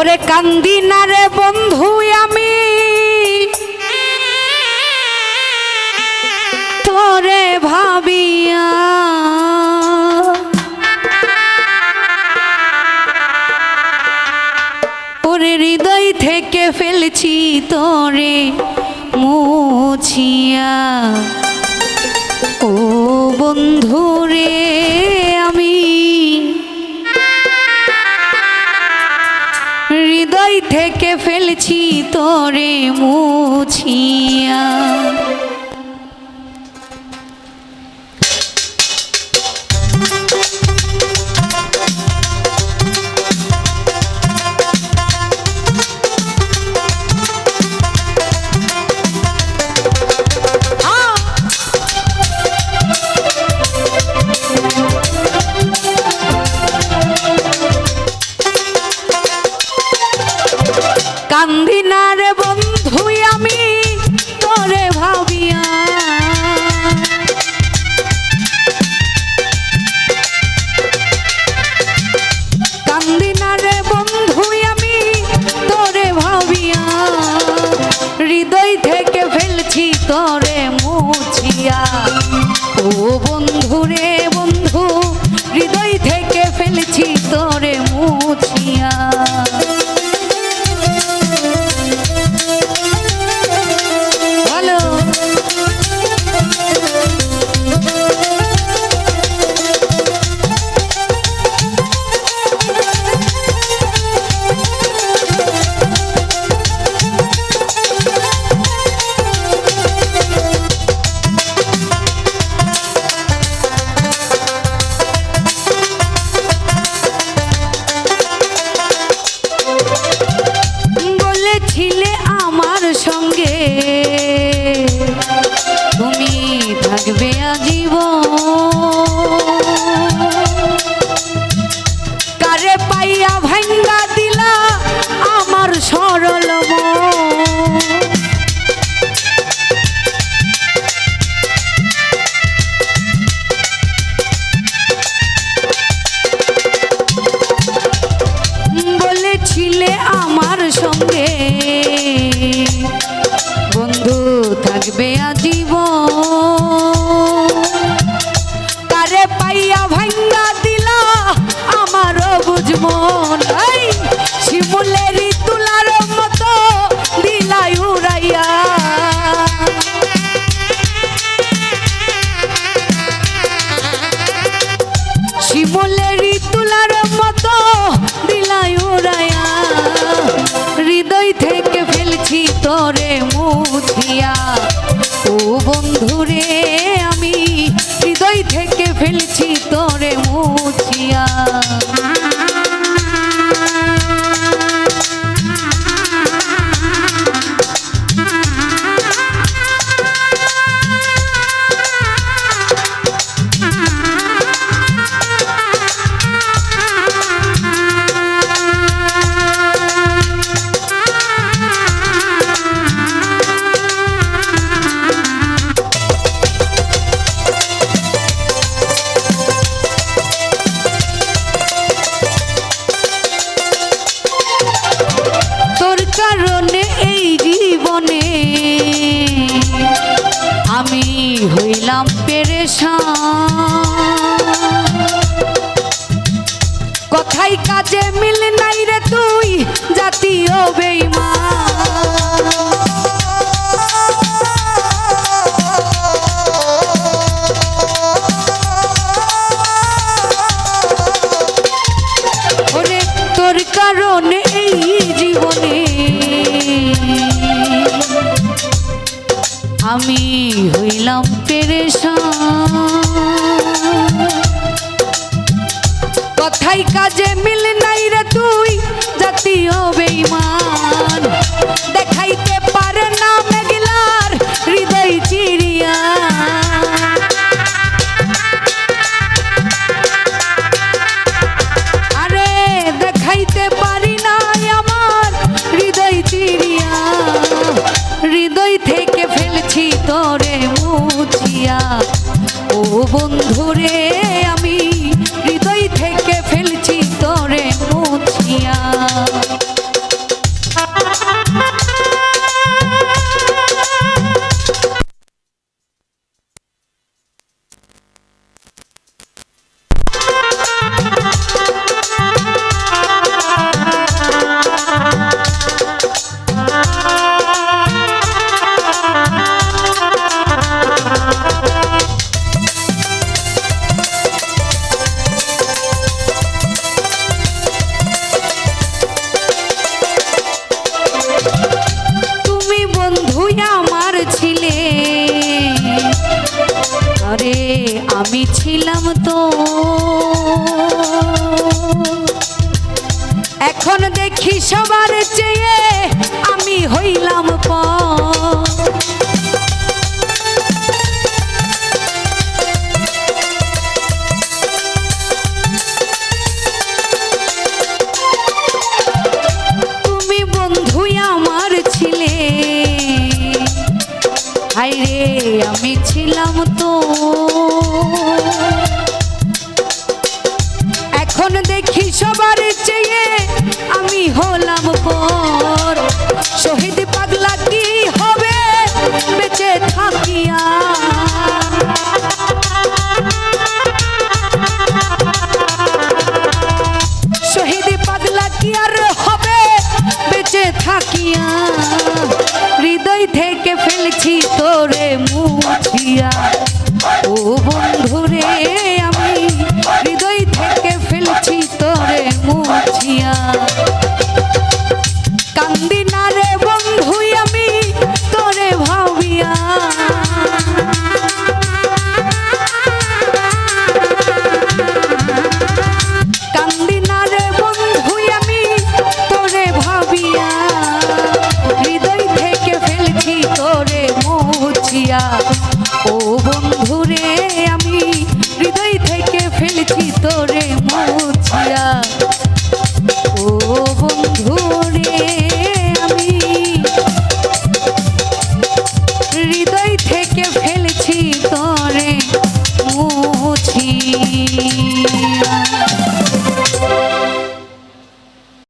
ওরে কান্দি না রে বন্ধু আমি। তোরে ভাবিয়া ওরে হৃদয় থেকে ফেলছি তোরে মুছিয়া। ও বন্ধু রে। ফেলছি তোরে মুছিয়া। be a diva. হইলাম পেরেশান। কথাই কাজে মিল নাই রে তুই জাতীয় বেইমা তোর কারণে আমি হইলাম কথাই কাজে মিল নাই রে তুই জাতীয় ঘুরে আমি ছিলাম তো। এখন দেখি সবার চেয়ে আমি হইলাম তুমি বন্ধু আমার ছিলে। আমি ছিলাম তো। সবার চেয়ে আমি হলাম পর। শহীদ পাগলা কি হবে? বেঁচে থাকিয়া শহীদ পাগলা কি আর হবে? বেঁচে থাকিয়া হৃদয় থেকে ফেলছি তোরে মুছিয়া। ও